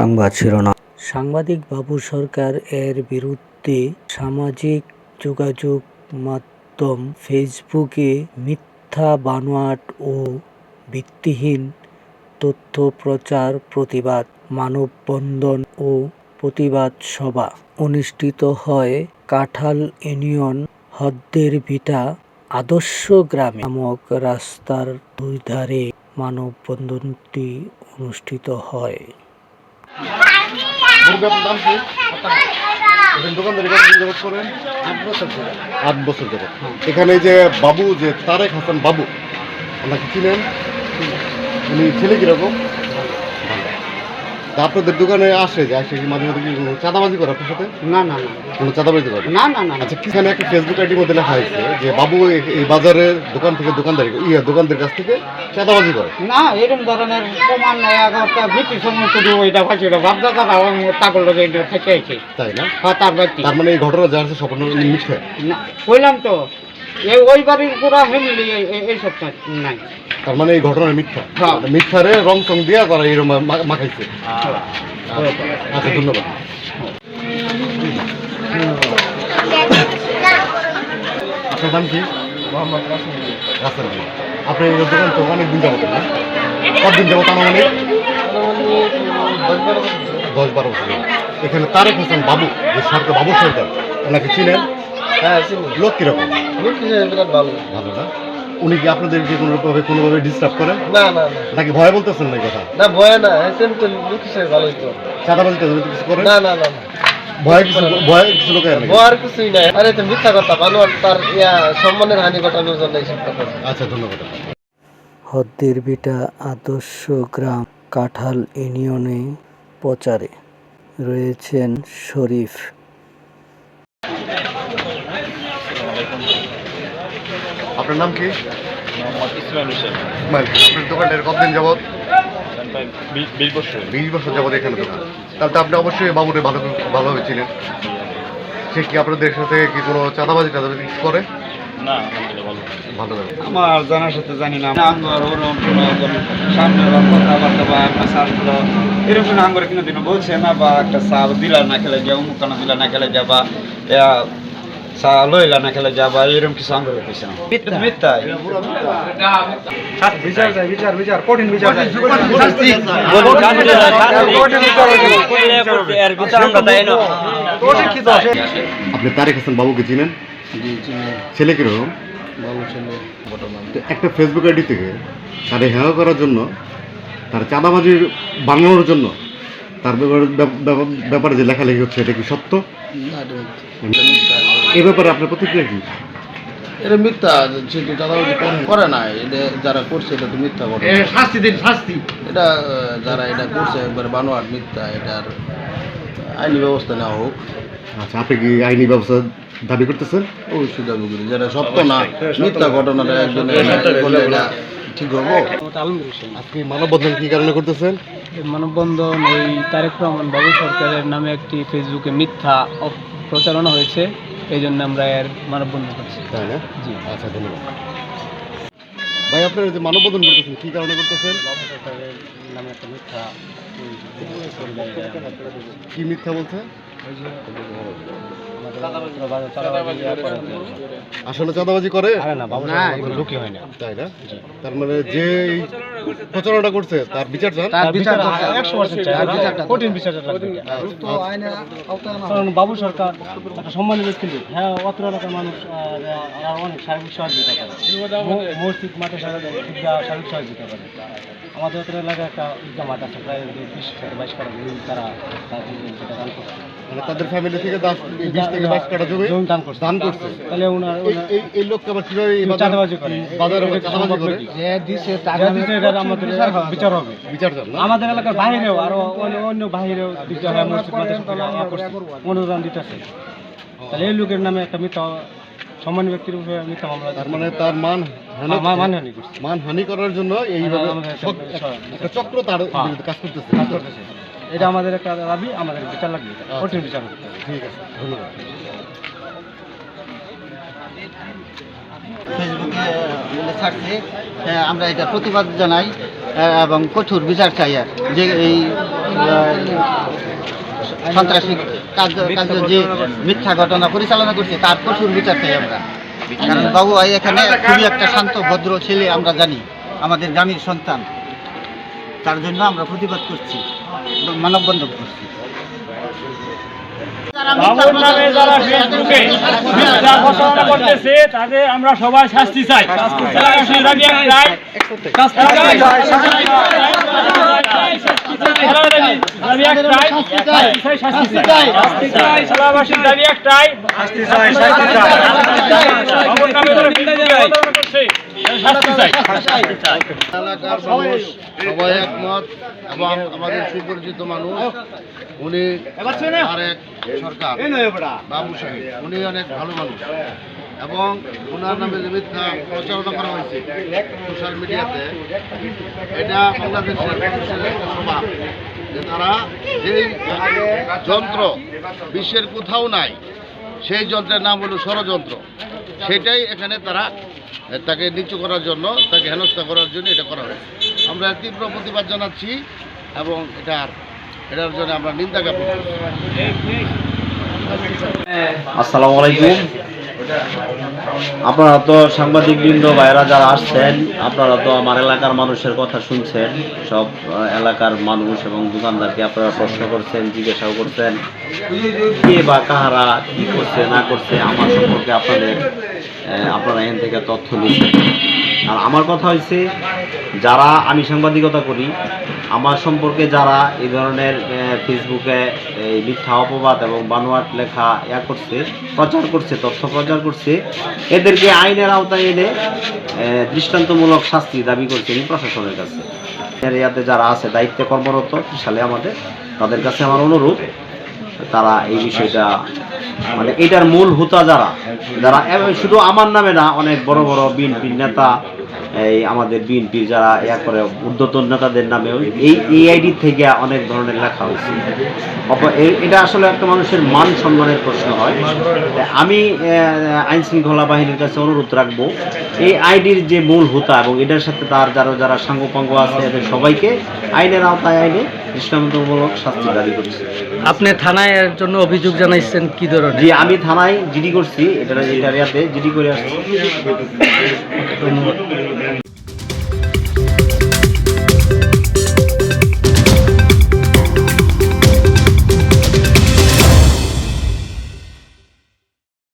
সংবাদ শিরোনাম। সাংবাদিক বাবু সরকার এর বিরুদ্ধে সামাজিক যোগাযোগ মাধ্যম ফেসবুকে মিথ্যা বানোয়াট ও ভিত্তিহীন তথ্য প্রচার প্রতিবাদ, মানববন্ধন ও প্রতিবাদ সভা অনুষ্ঠিত হয় কাঠাল ইউনিয়ন হদ্দের ভিটা আদর্শ গ্রামে নামক রাস্তার দুই ধারে মানববন্ধনটি অনুষ্ঠিত হয়। কি? দোকানদারি করেন? আট বছর আট বছর যাবত এখানে যে বাবু যে তারেক হাসান বাবু আপনাকে চিনেন? উনি ছেলে কীরকম? আপনাদের দোকানে আসে যে আসে কি মাঝে মাঝে কি কোনো চাঁদাবাজি করে আপনার সাথে? না না না। কোনো চাঁদাবাজি করে? না না না আচ্ছা এখানে একটা ফেসবুক আইডির মধ্যে লেখা হয়েছে যে বাবু এই- এই বাজারে দোকান থেকে দোকানদারি ইয়ে দোকানদের কাছ থেকে চাঁদাবাজি করে? না এরকম ধরনের প্রমাণ নেই একটা ভিত্তি সম্মত পাচ্ছি ওটা বাপদাদা তাকল লোক এটা থেকে আছে তাই না? হ্যাঁ তার ব্যক্তি তার মানে এই ঘটনা যা আছে স্বপ্ন মিথ্যে? না বললাম তো ওই বাড়ির পুরা ফ্যামিলি এইসব নাই। তার মানে এই ঘটনা মিথ্যা? হ্যাঁ। মিথ্যারে রং চং দিয়া তারা এরকম মাখাইছে। আচ্ছা ধন্যবাদ। আপনার নাম কি? মোহাম্মদ রাসেল আলী। আপনি এই দোকান তো অনেক দিন যাবত না? কতদিন যাবত আনুমানিক? দশ বারো বছর। এখানে তারেক হোসেন বাবু যে সরকার বাবু সরকার ওনাকে চিনেন? হ্যাঁ লোক কীরকম? লোক বিরাট ভালো। ভালো না? উনি কি আপনাদেরকে কোনোভাবে কোনোভাবে ডিস্টার্ব করেন না না না। নাকি ভয় বলতেছেন না কথা? না ভয় না। এতেন তো লোক হিসেবে ভালোই তো। চাঁদাবাজি টাদাবাজি কিছু করেন? না না না না। ভয় কিছু ভয় কিছু লোকের নাকি ভয় আর কিছুই নাই। আরে তো মিথ্যা কথা। বানোয়ার তার ইয়া সম্মানের হানি ঘটানোর জন্য এইসব কথা। আচ্ছা ধন্যবাদ। হদ্দের বিটা আদর্শ গ্রাম কাঁঠাল ইউনিয়নে প্রচারে। রয়েছেন শরীফ। আপনার নাম কি? ইসমাইল হোসেন। আপনার দোকানটার কতদিন যাবত বিশ- বছর। বিশ বছর যাবত এখানে দোকান। তাহলে তো আপনি অবশ্যই বাবুরে ভালো ভালোভাবে ছিলেন সে কি আপনাদের সাথে কি কোনো চাঁদাবাজি টাদাবাজি করে? না ভালো। ভালো আমার জানার সাথে জানি না আঙ্গর ওরম কোনো সামনে কথাবার্তা বা একটা শাস্ত্র এরকম আঙ্গর কিন্তু দিন বলছে না বা একটা চা দিলা না খেলে যা অমুক কানা দিলা না খেলে যা বা চা লইলা না খেলে যা বা এরকম কিছু আঙ্গর কইছে না মিথ্যাই বিচার চাই বিচার বিচার কঠিন বিচার চাই আপনি তারেক হাসান বাবুকে চিনেন? ছেলে কীরকম একটা ফেসবুক আইডি থেকে তারে হেওয়া করার জন্য তার চাঁদাবাজির বানানোর জন্য তার ব্যাপারে ব্যাপারে যে লেখালেখি হচ্ছে এটা কি সত্য? এই ব্যাপারে আপনার প্রতিক্রিয়া কি? এটা মিথ্যা সেটি চাঁদাবাজি করে- না এটা যারা করছে এটা তো মিথ্যা করে শাস্তি দিন শাস্তি। এটা যারা এটা করছে একবারে বানোয়ার মিথ্যা এটার আইনি ব্যবস্থা নেওয়া হোক। আচ্ছা আপনি কি আইনি ব্যবস্থা দাবি করতেছেন? অবশ্যই দাবি করি যেটা সত্য না মিথ্যা ঘটনাটা একজন বলে এটা ঠিক হব আজকে মানববন্ধন কি কারণে করতেছেন? মানববন্ধন এই তারেক রহমান বাবু সরকারের নামে একটি ফেসবুকে মিথ্যা প্রচারণা হয়েছে এই জন্য আমরা এর মানববন্ধন করছি। তাই না? জি। আচ্ছা ধন্যবাদ। ভাই আপনারা যে মানববন্ধন করতেছেন কি কারণে করতেছেন? সরকারের নামে একটা মিথ্যা কি মিথ্যা বলছে? আসলে চাঁদাবাজি করে? না লোকই হয় না। তাই না? তার মানে যে প্রচারণা করছে তার বিচার চান? তার কঠিন বিচার। বাবু সরকার একটা সম্মানিত ব্যক্তি হ্যাঁ অত্র এলাকার মানুষ অনেক সার্বিক সহযোগিতা করে। মসজিদ মাঠে সার্বিক সহযোগিতা করে। আমাদের অত্র এলাকায় একটা ঈদগাহ মাঠ আছে প্রায় বিশ থেকে বাইশ জমি তারা দান করছে মানে তাদের ফ্যামিলি থেকে এই বিশ থেকে বাইশ কাটা জমি জমি দান করছে। দান করছে। তাহলে ওনার এই- লোককে আবার কীভাবে চাঁদাবাজি করে? বাজারে চাঁদাবাজি করে? যা দিছে এটার আমাদের বিচার হবে। বিচার চান আমাদের এলাকার বাইরেও আরও অন্য অন্য বাইরেও দিতে হয় মসজিদ অনুদান দিতেছে। তাহলে এই লোকের নামে একটা মিথ্যা সম্মানী ব্যক্তির উপরে মিথ্যা মামলা তার মানে তার মান হানি মানহানি মান হানি করার জন্য এইভাবে একটা বিষয়। একটা চক্র তার হ্যাঁ। কাজ করতেছে। কাজ করতেছে। এটা আমাদের একটা দাবি আমাদের বিচার লাগবে কঠিন বিচার হবে ঠিক আছে ধন্যবাদ। ফেসবুকে ছাড়ছে আমরা এটা প্রতিবাদ জানাই এবং কঠোর বিচার চাই আর। যে এই সন্ত্রাসী কার্য কার্য যে মিথ্যা ঘটনা পরিচালনা করছে তার কঠোর বিচার চাই আমরা। কারণ বাবু ভাই এখানে খুবই একটা শান্ত ভদ্র ছেলে আমরা জানি আমাদের গ্রামের সন্তান। তার জন্য আমরা প্রতিবাদ করছি। মানববন্ধন করছি বাবুর নামে যারা ফেসবুকে মিথ্যা ঘোষণা করতেছে তাদের আমরা সবাই শাস্তি চাই একটাই এলাকার মানুষ সবাই একমত এবং আমাদের সুপরিচিত মানুষ উনি আর এক সরকার বাবু সাহেব উনি অনেক ভালো মানুষ। এবং ওনার নামে যে মিথ্যা প্রচারণা করা হয়েছে সোশ্যাল মিডিয়াতে এটা বাংলাদেশের মানুষের একটা স্বভাব যে তারা যেই যন্ত্র বিশ্বের কোথাও নাই সেই যন্ত্রের নাম হলো ষড়যন্ত্র। সেটাই এখানে তারা তাকে নিচু করার জন্য, তাকে হেনস্থা করার জন্য এটা করা হয়েছে। আমরা তীব্র প্রতিবাদ জানাচ্ছি এবং এটার এটার জন্য আমরা নিন্দা জ্ঞাপন আসসালামু আলাইকুম। আপনারা তো সাংবাদিক বৃন্দ ভাইরা যারা আসছেন, আপনারা তো আমার এলাকার মানুষের কথা শুনছেন। সব এলাকার মানুষ এবং দোকানদারকে আপনারা প্রশ্ন করছেন, জিজ্ঞাসাও করছেন, কে বা কাহারা কী করছে, না করছে, আমার সম্পর্কে আপনাদের আপনারা এখান থেকে তথ্য নিচ্ছেন আর আমার কথা হয়েছে যারা আমি সাংবাদিকতা করি, আমার সম্পর্কে যারা এই ধরনের ফেসবুকে এই মিথ্যা অপবাদ এবং বানোয়াট লেখা ইয়া করছে, প্রচার করছে, তথ্য প্রচার করছে, এদেরকে আইনের আওতায় এনে দৃষ্টান্তমূলক শাস্তি দাবি করছে এই প্রশাসনের কাছে। এরিয়াতে যারা আছে, দায়িত্বে কর্মরত সালে আমাদের, তাদের কাছে আমার অনুরোধ, তারা এই বিষয়টা মানে এটার মূল হুতা যারা যারা শুধু আমার নামে না, অনেক বড় বড় বিএনপি নেতা এই আমাদের বিএনপি যারা ইয়া করে ঊর্ধ্বতন নেতাদের নামেও এই এআইডি থেকে অনেক ধরনের লেখা হয়েছে। এটা আসলে একটা মানুষের মান সম্মানের প্রশ্ন হয়। আমি আইন শৃঙ্খলা বাহিনীর কাছে অনুরোধ রাখব, এই আইডির যে মূল হুতা এবং এটার সাথে তার যারা যারা সাঙ্গপাঙ্গ আছে, এদের সবাইকে আইনের আওতায় আইনে দৃষ্টান্তমূলক শাস্তি দাবি করছে। আপনি থানায় এর জন্য অভিযোগ জানাইছেন কি ধরনের? জি আমি থানায় জিডি করছি এটা এরিয়াতে জিডি করে আসছি।